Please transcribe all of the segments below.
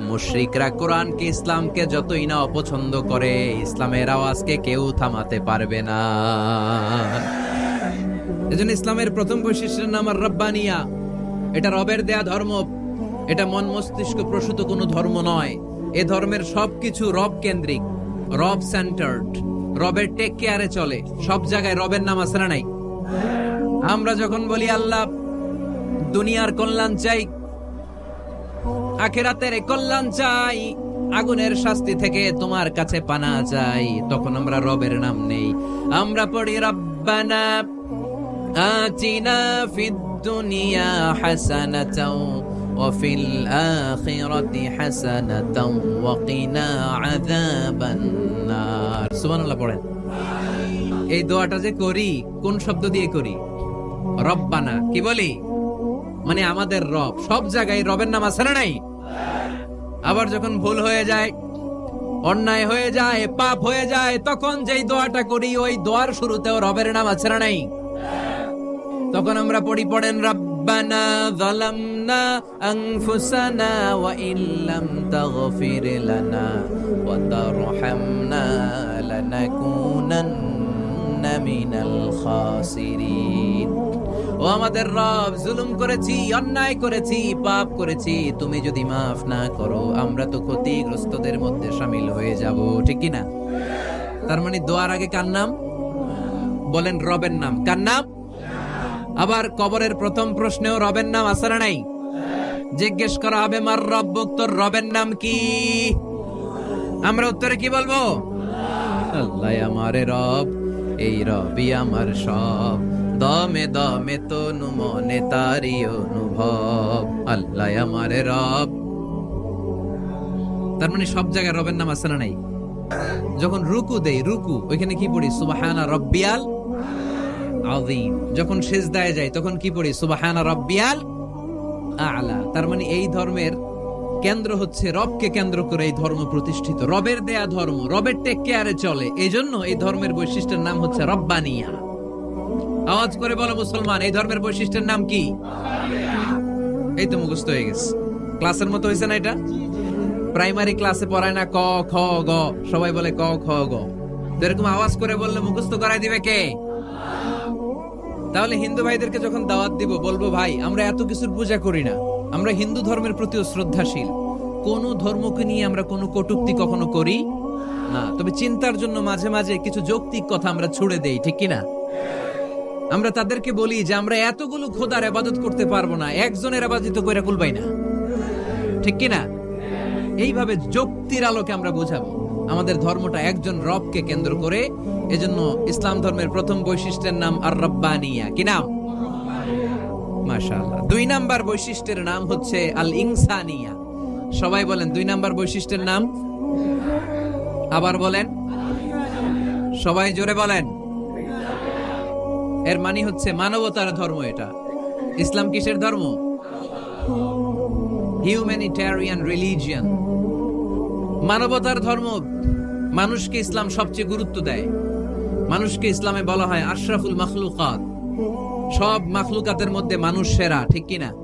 মুশরিকরা কোরআনকে, ইসলামকে যতই না অপছন্দ করে, ইসলামের আওয়াজকে কেউ থামাতে পারবে না। এজন্য ইসলামের প্রথম বৈশিষ্ট্যের নাম আর রব্বানিয়া। এটা রবের দেয়া ধর্ম। এটা মন মস্তিষ্ক প্রসূত কোনো ধর্ম নয়। এ ধর্মের সবকিছু রব কেন্দ্রিক, রব সেন্টার্ড রবের টেক কেয়ারে চলে। সব জায়গায় রবের নাম না নাই? আমরা যখন বলি, আল্লাহ, দুনিয়ার কল্যাণ চাই আখেরাতের কল্যাণ চাই আগুনের শাস্তি থেকে তোমার কাছে পানা চাই তখন আমরা রবের নাম নেই আমরা পড়ি রব্বানা আতিনা ফিদ দুনিয়া হাসানাতাও وفي الآخرة حسنة وقنا عذاب النار সুবহান আল্লাহ পড়েন এই দোয়াটা যে করি কোন শব্দ দিয়ে করি রব্বানা কি বলি মানে আমাদের রব সব জায়গায় রবের নাম আছে না নাই আবার যখন ভুল হয়ে যায়, অন্যায় হয়ে যায়, পাপ হয়ে যায়, তখন যেই দোয়াটা করি, ওই দোয়ার শুরুতেও রবের নাম আছে না নাই? তখন আমরা পড়ি, পড়েন, রব্বানা ওয়া লানা ওয়া মিনাল খাসিরিন। ও আমাদের রব, জুলুম করেছি, অন্যায় করেছি, পাপ করেছি, তুমি যদি মাফ না করো, আমরা তো ক্ষতিগ্রস্তদের মধ্যে সামিল হয়ে যাব, ঠিক কি না তার মানে দোয়ার আগে কার নাম? বলেন রবের নাম। কার নাম? আবার কবরের প্রথম প্রশ্নেও রবের নাম আছে নাই? জিজ্ঞেস করা হবে মার রব তোর রবের নাম কি? আমরা উত্তরে কি বলব? আল্লাহ আমারে রব, এই রবি আমার সব। দমে দমে তনু মনে তারি অনুভব। আল্লাহ আমারে রব। তার মানে সব জায়গায় রবের নাম আছে না নাই? যখন রুকু দেই, রুকু, ওইখানে কি পড়ি? সুবাহানা রব্বিয়াল আযীম। যখন সেজদায় যাই, তখন কি পড়ি? সুবহানা রাব্বিয়াল আ'লা। তার মানে এই ধর্মের কেন্দ্র হচ্ছে রবকে কেন্দ্র করে এই ধর্ম প্রতিষ্ঠিত। রবের দেয়া ধর্ম, রবের টেক কেয়ারে চলে। এই জন্য এই ধর্মের বৈশিষ্ট্যের নাম হচ্ছে রব্বানিয়া। আওয়াজ করে বলো মুসলমান, এই ধর্মের বৈশিষ্ট্যের নাম কি? এই তো মুখস্থ হয়ে গেছে। ক্লাসের মতো হয়েছে না এটা? প্রাইমারি ক্লাসে পড়ায় না ক, খ, গ, সবাই বলে ক, খ, গ। এরকম আওয়াজ করে বললে মুখস্থ করাই দিবে কে? তাহলে হিন্দু ভাইদেরকে যখন দাওয়াত দিব, বলব, ভাই, আমরা এত কিছুর পূজা করি না। আমরা হিন্দু ধর্মের প্রতিও শ্রদ্ধাশীল। কোন ধর্মকে নিয়ে আমরা কোনো কটুক্তি কখনো করি না। তবে চিন্তার জন্য মাঝে মাঝে কিছু যৌক্তিক কথা আমরা ছুড়ে দেই, ঠিক কি না আমরা তাদেরকে বলি যে আমরা এতগুলো খোদার আবাদত করতে পারব না, একজনের আবাদিত করে কুলবাই না। ঠিক কি না এইভাবে যুক্তির আলোকে আমরা বোঝাবো। আমাদের ধর্মটা একজন রবকে কেন্দ্র করে, এজন্য ইসলাম ধর্মের প্রথম বৈশিষ্ট্যের নাম আর রব্বানিয়া কি নাম? মাশাআল্লাহ। দুই নাম্বার বৈশিষ্ট্যের নাম হচ্ছে আল ইনসানিয়া সবাই বলেন, দুই নাম্বার বৈশিষ্ট্যের নাম? আবার বলেন। সবাই জোরে বলেন। এর মানে হচ্ছে মানবতার ধর্ম এটা। ইসলাম কিসের ধর্ম? হিউম্যানিটেরিয়ান রিলিজিয়ান মানবতার ধর্ম মানুষকে ইসলাম সবচেয়ে গুরুত্ব দেয়। মানুষকে ইসলামে বলা হয় আশরাফুল মখলুকাত। সব মখলুকাতের মধ্যে মানুষ সেরা, ঠিক কিনা?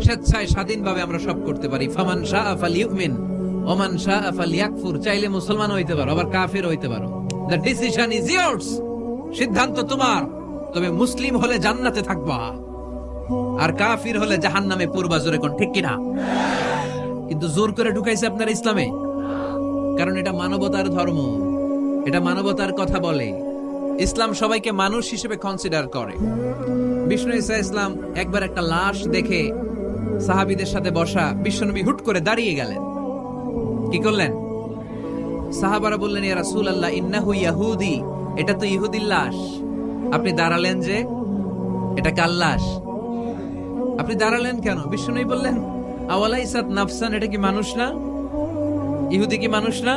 স্বেচ্ছায় স্বাধীনভাবে আমরা সব করতে পারি। ফামান শাহ আফাল ইউমিন ওমান শাহ আফাল ইয়াকফুর চাইলে মুসলমান হইতে পারো, আবার কাফির হইতে পারো। দ্য ডিসিশন ইজ ইয়ার্স সিদ্ধান্ত তোমার। তবে মুসলিম হলে জান্নাতে থাকবা। আর কাফির হলে জাহান্নামে পূর্বা জোরে কোন, ঠিক কিনা? কিন্তু জোর করে ঢুকাইছে আপনার ইসলামে। কারণ এটা মানবতার ধর্ম। এটা মানবতার কথা বলে। ইসলাম সবাইকে মানুষ হিসেবে কনসিডার করে। বিষ্ণু ইসা ইসলাম একবার একটা লাশ দেখে সাহাবিদের সাথে বসা বিশ্বনবী হুট করে দাঁড়িয়ে গেলেন। কি করলেন? সাহাবারা বললেন, ইয়া রাসূল ইন্নাহু ইয়াহুদি। এটা তো ইহুদির লাশ। আপনি দাঁড়ালেন যে, এটা কার লাশ? আপনি দাঁড়ালেন কেন? বিষ্ণু বললেন, আওয়ালাইসাত নাফসান, এটা কি মানুষ না? ইহুদি কি মানুষ না?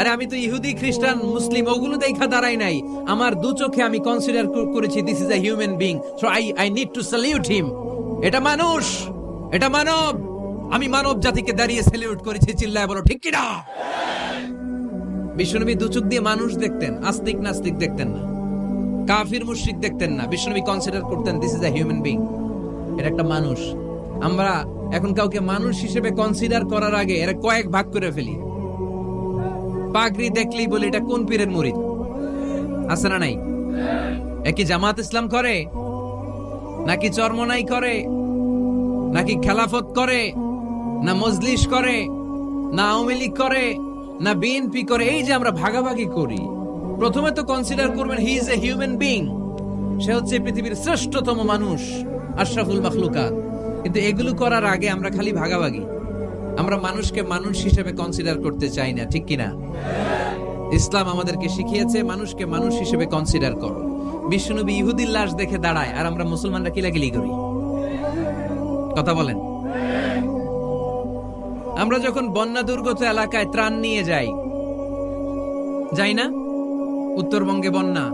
আরে, আমি তো ইহুদি, খ্রিস্টান, মুসলিম, ওগুলো দেখা দাঁড়াই নাই। আমার দু চোখে আমি কনসিডার করেছি this is a human being so I I need to salute him এটা মানুষ, এটা মানব। আমি মানব জাতিকে দাঁড়িয়ে স্যালিউট করেছি, চিল্লায় বলো, ঠিক কিনা? বিশ্বনবী দু দিয়ে মানুষ দেখতেন, আস্তিক নাস্তিক দেখতেন না। কাফির, মুশরিক দেখতেন না। বিশ্বনবী কনসিডার করতেন this is a human being এটা একটা মানুষ। আমরা এখন কাউকে মানুষ হিসেবে কনসিডার করার আগে এরা কয়েক ভাগ করে ফেলি। পাগড়ি দেখলেই বলে, এটা কোন পীরের মুরিদ আছে না নাই? একই জামাত ইসলাম করে? নাকি চরমনাই করে? নাকি খেলাফত করে? না মজলিস করে? না আওয়ামী লীগ করে? না বিএনপি করে? এই যে আমরা ভাগাভাগি করি। প্রথমে তো কনসিডার করবেন he is a human being সে হচ্ছে পৃথিবীর শ্রেষ্ঠতম মানুষ, আশরাফুল মাখলুকাত। কিন্তু এগুলো করার আগে আমরা খালি ভাগাভাগি। আমরা মানুষকে মানুষ হিসেবে কনসিডার করতে চাই না, ঠিক কিনা? ইসলাম আমাদেরকে শিখিয়েছে, মানুষকে মানুষ হিসেবে কনসিডার করো। বিশ্বনবী ইহুদির লাশ দেখে দাঁড়ায়, আর আমরা মুসলমানরা কিলাকিলি করি। কথা বলেন। আমরা যখন বন্যা দুর্গত এলাকায় ত্রাণ নিয়ে যাই যাই না? উত্তরবঙ্গে বন্যা,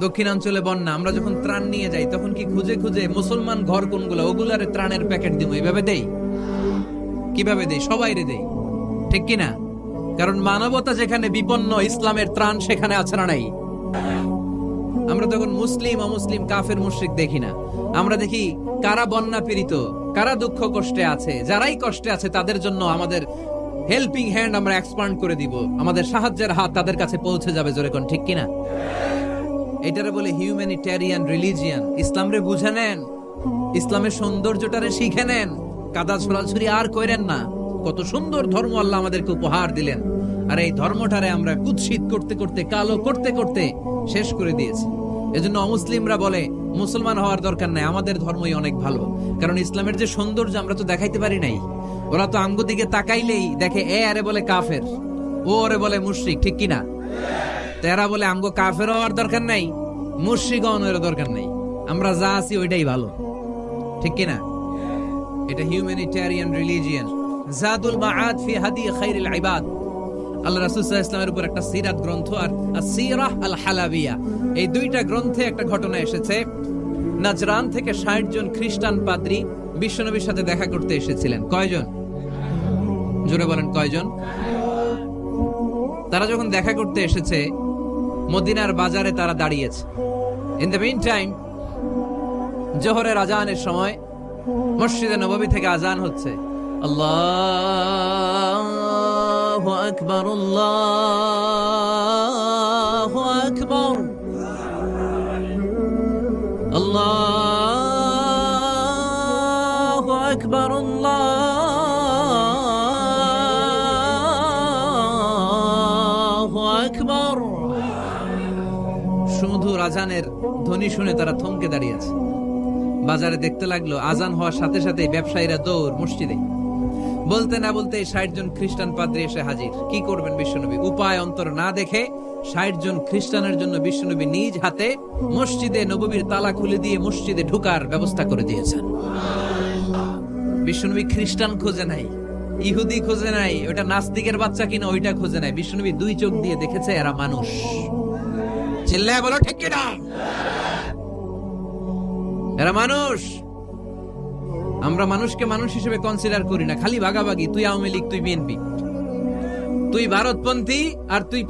দক্ষিণাঞ্চলে বন্যা, আমরা যখন ত্রাণ নিয়ে যাই, তখন কি খুঁজে খুঁজে মুসলমান ঘর কোনগুলো? ওগুলারে ত্রাণের প্যাকেট দিব এইভাবে দেই? কীভাবে দেই? সবাই রে দেই। ঠিক কিনা? কারণ মানবতা যেখানে বিপন্ন, ইসলামের ত্রাণ সেখানে আছে না নাই? আমরা তখন মুসলিম, অমুসলিম, কাফের, মুশরিক দেখি না। আমরা দেখি কারা বন্যা পীড়িত, কারা দুঃখ কষ্টে আছে, যারাই কষ্টে আছে তাদের জন্য আমাদের হেল্পিং হ্যান্ড আমরা এক্সপান্ড করে দিব। আমাদের সাহায্যের হাত তাদের কাছে পৌঁছে যাবে, জোরে কোন ঠিক কিনা? এটারে বলে হিউম্যানিটেরিয়ান রিলিজিয়ান ইসলাম রে বুঝে নেন। ইসলামের সৌন্দর্যটারে শিখে নেন। কাদা ছড়াছড়ি আর কইরেন না। কত সুন্দর ধর্ম আল্লাহ আমাদেরকে উপহার দিলেন। আর এই ধর্মটারে আমরা কুৎসিত করতে করতে, কালো করতে করতে শেষ করে দিয়েছি। এজন্য অমুসলিমরা বলে, মুসলমান হওয়ার দরকার নাই, আমাদের ধর্মই অনেক ভালো। কারণ ইসলামের যে সৌন্দর্য আমরা তো দেখাইতে পারি নাই। ওরা তো আঙ্গু দিকে তাকাইলেই দেখে, এ আরে বলে কাফের, ও ওরে বলে মুশরিক, ঠিক কিনা? তেরা বলে, আঙ্গ কাফের হওয়ার দরকার নাই মুশরিক হওয়ার দরকার নাই। আমরা যা আছি ওইটাই ভালো। ঠিক কিনা? এটা হিউম্যানিটেরিয়ান রিলিজিয়ান জাদুল মাআদ ফি হাদি খাইরিল ইবাদ। আল্লাহ সাল্লাল্লাহু আলাইহি উপর একটা সিরাত গ্রন্থ আর আসিরাহ আল হালাবিয়া। এই দুইটা গ্রন্থে একটা ঘটনা এসেছে। নাজরান থেকে 60 জন খ্রিস্টান পাদ্রী বিশ্বনবীর সাথে দেখা করতে এসেছিলেন। কয়জন? জোরে বলেন, কয়জন? তারা যখন দেখা করতে এসেছে, মদিনার বাজারে তারা দাঁড়িয়েছে। ইন দ্য মিন টাইম জোহরের আজানের সময় মসজিদে নববী থেকে আজান হচ্ছে। আল্লাহ আকবর, আল্লাহ আকবর। আল্লাহ আকবর আল্লাহ আকবর। শুধু আজানের ধ্বনি শুনে তারা থমকে দাঁড়িয়েছে বাজারে দেখতে লাগল আজান হওয়ার সাথে সাথে ব্যবসায়ীরা দৌড় মসজিদে। বলতে না বলতে ষাট জন খ্রিস্টান পাদ্রী এসে হাজির। কি করবেন বিশ্বনবী? উপায় অন্তর না দেখে ষাট জন খ্রিস্টানের জন্য বিশ্বনবী নিজ হাতে মসজিদে নববীর তালা খুলে দিয়ে মসজিদে ঢুকার ব্যবস্থা করে দিয়েছেন। বিশ্বনবী খ্রিস্টান খোঁজে নাই, ইহুদি খোঁজে নাই, ওটা নাস্তিকের বাচ্চা কিনা ওইটা খোঁজে নাই। বিশ্বনবী দুই চোখ দিয়ে দেখেছে এরা মানুষ। চিল্লায় বলো, ঠিক এরা মানুষ। আমরা মানুষকে মানুষ হিসেবে কনসিডার করি না। খালি ভাগাভাগি, তুই আওয়ামী লীগ, তুই বিএনপি। তুই ভারতপন্থী আর তুই